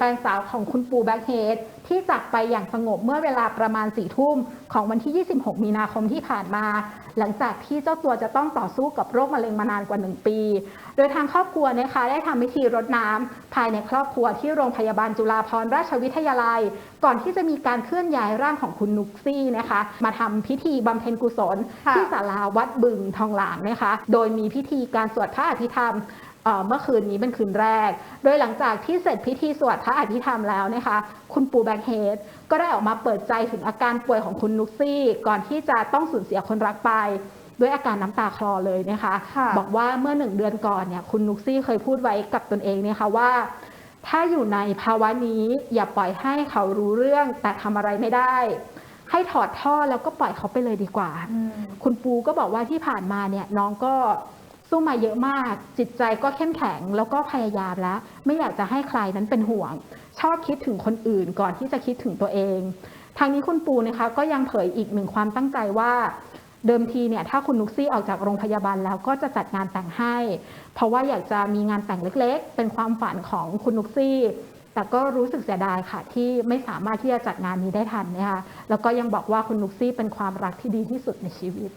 แฟนสาวของคุณปูแบ็คเฮดที่จากไปอย่างสงบเมื่อเวลาประมาณ4ี่ทุ่มของวันที่ 26 มีนาคมที่ผ่านมา หลังจากที่เจ้าตัวจะต้องต่อสู้กับโรคมะเร็งมานานกว่า 1 ปี โดยทางครอบครัวนะคะได้ทำพิธีรดน้ำภายในครอบครัวที่โรงพยาบาลจุฬาภรณราชวิทยาลัย ก่อนที่จะมีการเคลื่อนย้ายร่างของคุณนุกซี่นะคะ มาทำพิธีบำเพ็ญกุศล ที่ศาลาวัดบึงทองหลางนะคะ โดยมีพิธีการสวดพระอภิธรรม เอ่อเมื่อคืนนี้เป็นคืนแรก โดยหลังจากที่เสร็จพิธีสวดพระอภิธรรมแล้วนะคะ คุณปูแบ็คเฮดก็ได้ออกมาเปิดใจถึงอาการป่วยของคุณนุกซี่ ก่อนที่จะต้องสูญเสียคนรักไป ด้วยอาการน้ำตาคลอเลยนะคะค่ะบอกว่าเมื่อหนึ่งเดือนก่อนเนี่ยคุณนุกซี่เคยพูดไว้กับตนเองนะคะว่า ถ้าอยู่ในภาวะนี้อย่าปล่อยให้เขารู้เรื่องแต่ทำอะไรไม่ได้ให้ถอดท่อแล้วก็ปล่อยเขาไปเลยดีกว่าอืมคุณปูก็บอกว่าที่ผ่านมาเนี่ยน้องก็ สู้มาเยอะมาก จิตใจก็เข้มแข็งแล้วก็พยายามแล้ว ไม่อยากจะให้ใครนั้นเป็นห่วง ชอบคิดถึงคนอื่นก่อนที่จะคิดถึงตัวเอง ทางนี้คุณปูนะคะก็ยังเผยอีกหนึ่งความตั้งใจว่าเดิมทีเนี่ยถ้าคุณนุกซี่ออกจากโรงพยาบาลแล้วก็จะจัดงานแต่งให้ เพราะว่าอยากจะมีงานแต่งเล็กๆ เป็นความฝันของคุณนุกซี่ แต่ก็รู้สึกเสียดายค่ะ ที่ไม่สามารถที่จะจัดงานนี้ได้ทันนะคะแล้วก็ยังบอกว่าคุณนุกซี่เป็นความรักที่ดีที่สุดในชีวิต